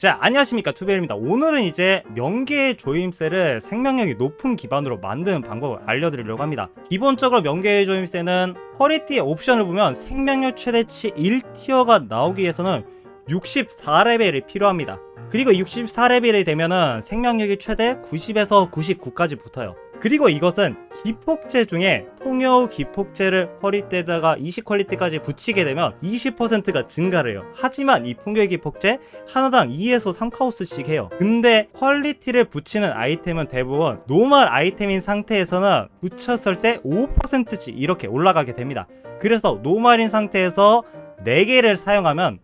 자, 안녕하십니까. 투베일입니다. 오늘은 이제 명계 조임세를 생명력이 높은 기반으로 만드는 방법을 알려드리려고 합니다. 기본적으로 명계 조임세는 퀄리티 옵션을 보면 생명력 최대치 1티어가 나오기 위해서는 64레벨이 필요합니다. 그리고 64레벨이 되면은 생명력이 최대 90에서 99까지 붙어요. 그리고 이것은 기폭제 중에 통효 기폭제를 허리때다가 20 퀄리티까지 붙이게 되면 20%가 증가를 해요. 하지만 이 풍요 기폭제 하나당 2에서 3카우스씩 해요. 근데 퀄리티를 붙이는 아이템은 대부분 노멀 아이템인 상태에서는 붙였을 때 5%씩 이렇게 올라가게 됩니다. 그래서 노멀인 상태에서 4개를 사용하면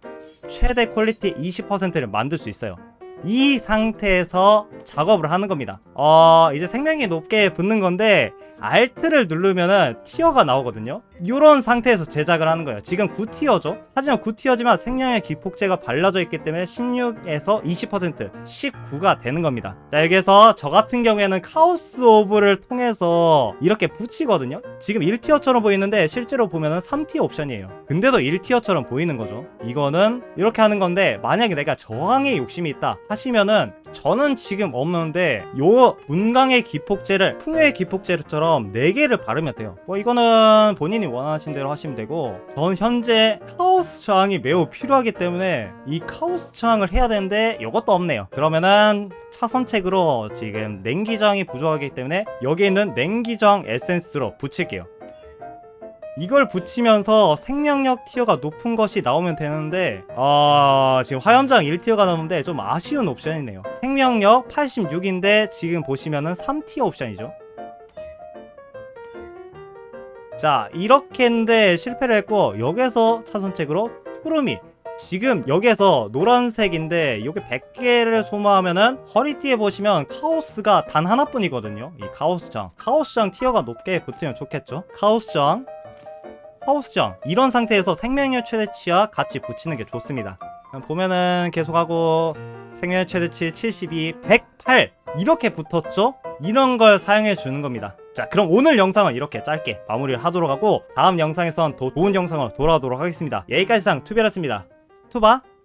최대 퀄리티 20%를 만들 수 있어요. 이 상태에서 작업을 하는 겁니다. 어, 이제 생명이 높게 붙는 건데, 알트를 누르면은 티어가 나오거든요. 이런 상태에서 제작을 하는 거예요. 지금 9티어죠. 하지만 9티어지만 생명의 기폭제가 발라져 있기 때문에 16에서 20%, 19가 되는 겁니다. 자, 여기에서 저 같은 경우에는 카오스 오브를 통해서 이렇게 붙이거든요. 지금 1티어처럼 보이는데 실제로 보면은 3티어 옵션이에요. 근데도 1티어처럼 보이는 거죠. 이거는 이렇게 하는 건데 만약에 내가 저항에 욕심이 있다 하시면은 저는 지금 없는데 요 문강의 기폭제를 풍요의 기폭제처럼 4개를 바르면 돼요. 뭐 이거는 본인이 원하신 대로 하시면 되고 전 현재 카오스 저항이 매우 필요하기 때문에 이 카오스 저항을 해야 되는데 이것도 없네요. 그러면은 차선책으로 지금 냉기 저항이 부족하기 때문에 여기 있는 냉기 저항 에센스로 붙일게요. 이걸 붙이면서 생명력 티어가 높은 것이 나오면 되는데 아 지금 화염장 1티어가 나오는데 좀 아쉬운 옵션이네요 생명력 86인데 지금 보시면은 3티어 옵션이죠 자 이렇게 했는데 실패를 했고 여기서 차선책으로 푸르미 지금 여기에서 노란색인데 이게 100개를 소모하면은 허리띠에 보시면 카오스가 단 하나뿐이거든요. 이 카오스장. 카오스장 티어가 높게 붙으면 좋겠죠? 카오스장. 하우스정 이런 상태에서 생명력 최대치와 같이 붙이는 게 좋습니다. 보면은 계속하고 생명력 최대치 72, 108 이렇게 붙었죠? 이런 걸 사용해 주는 겁니다 자 그럼 오늘 영상은 이렇게 짧게 마무리를 하도록 하고 다음 영상에선 더 좋은 영상으로 돌아오도록 하겠습니다. 여기까지 상 투베였습니다. 투바